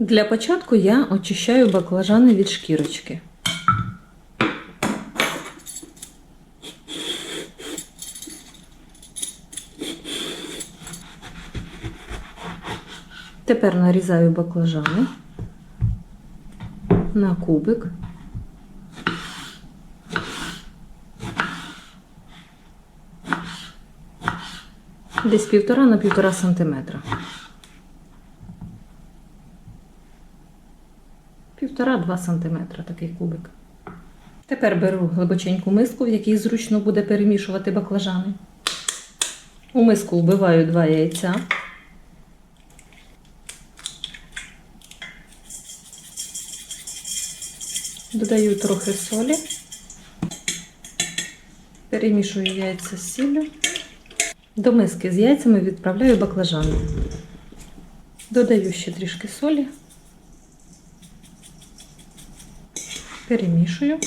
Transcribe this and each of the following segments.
Для початку я очищаю баклажани від шкірочки. Тепер нарізаю баклажани на кубик. Десь півтора на півтора сантиметра. Півтора-два сантиметра такий кубик. Тепер беру глибоченьку миску, в якій зручно буде перемішувати баклажани. У миску вбиваю два яйця. Додаю трохи солі. Перемішую яйця з сіллю. До миски з яйцями відправляю баклажани. Додаю ще трішки солі. Перемішую.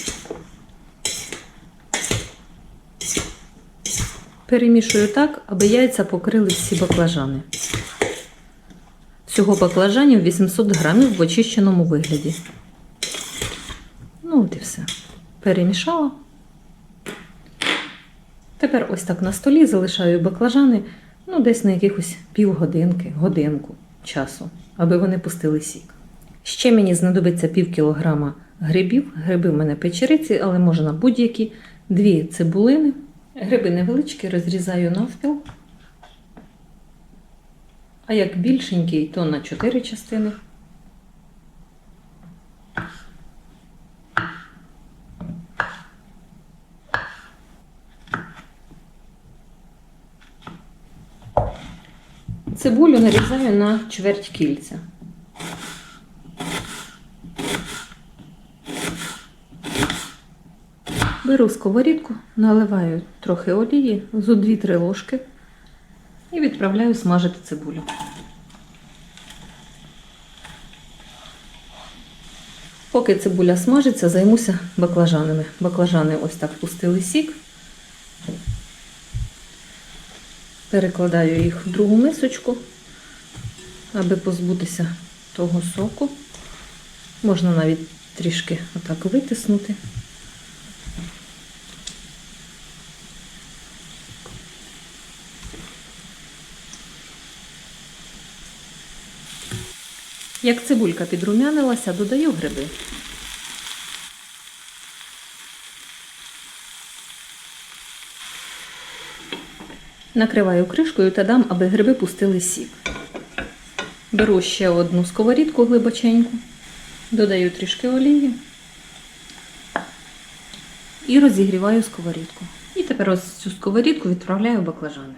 Перемішую так, аби яйця покрили всі баклажани. Всього баклажанів 800 грамів в очищеному вигляді. Ну, от і все. Перемішала. Тепер ось так на столі залишаю баклажани, ну, десь на якихось півгодинки, годинку часу, аби вони пустили сік. Ще мені знадобиться пів кілограма грибів. Гриби в мене печериці, але можна будь-які. Дві цибулини. Гриби невеличкі, розрізаю навпіл. А як більшенький, то на 4 частини. Цибулю нарізаю на чверть кільця. Беру сковорідку, наливаю трохи олії, зо 2-3 ложки і відправляю смажити цибулю. Поки цибуля смажиться, займуся баклажанами. Баклажани ось так пустили сік. Перекладаю їх в другу мисочку, аби позбутися того соку. Можна навіть трішки отак витиснути. Як цибулька підрумянилася, додаю гриби. Накриваю кришкою та дам, аби гриби пустили сік. Беру ще одну сковорідку глибоченьку, додаю трішки олії і розігріваю сковорідку. І тепер ось цю сковорідку відправляю в баклажани.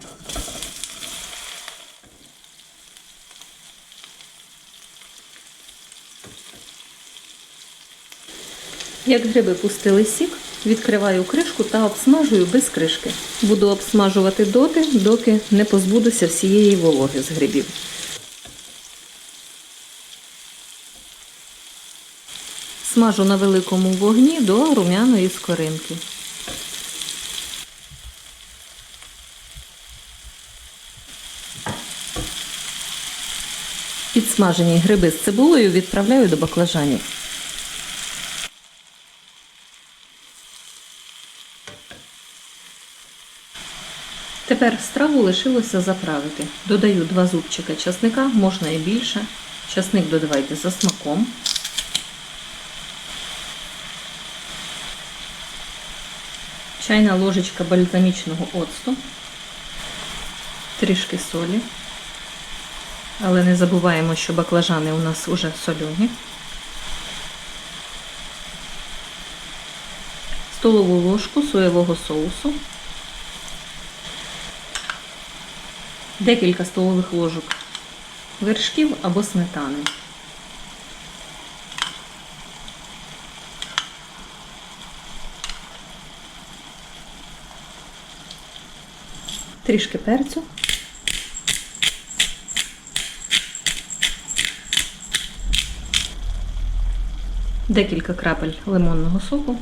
Як гриби пустили сік, відкриваю кришку та обсмажую без кришки. Буду обсмажувати доти, доки не позбудуся всієї вологи з грибів. Смажу на великому вогні до румяної скоринки. Підсмажені гриби з цибулею відправляю до баклажанів. Тепер страву лишилося заправити. Додаю два зубчика часника, можна і більше. Часник додавайте за смаком. Чайна ложечка бальзамічного оцту, трішки солі. Але не забуваємо, що баклажани у нас вже солені. Столову ложку соєвого соусу. Декілька столових ложок вершків або сметани. Трішки перцю. Декілька крапель лимонного соку.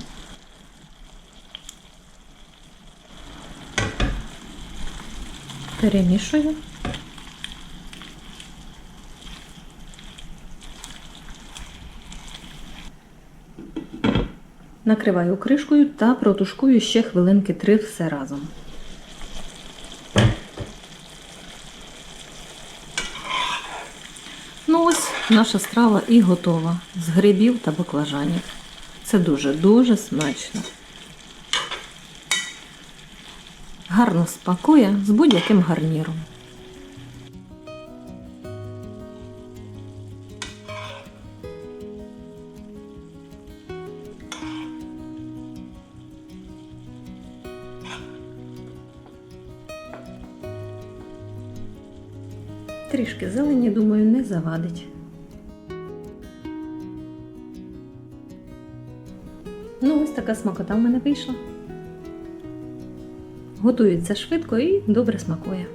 перемішую. Накриваю кришкою та протушкую ще хвилинки три все разом. Ну ось наша страва і готова з грибів та баклажанів. Це дуже-дуже смачно. Гарно спакує з будь-яким гарніром. Трішки зелені, думаю, не завадить. Ну, ось така смакота в мене вийшла. Готується швидко і добре смакує.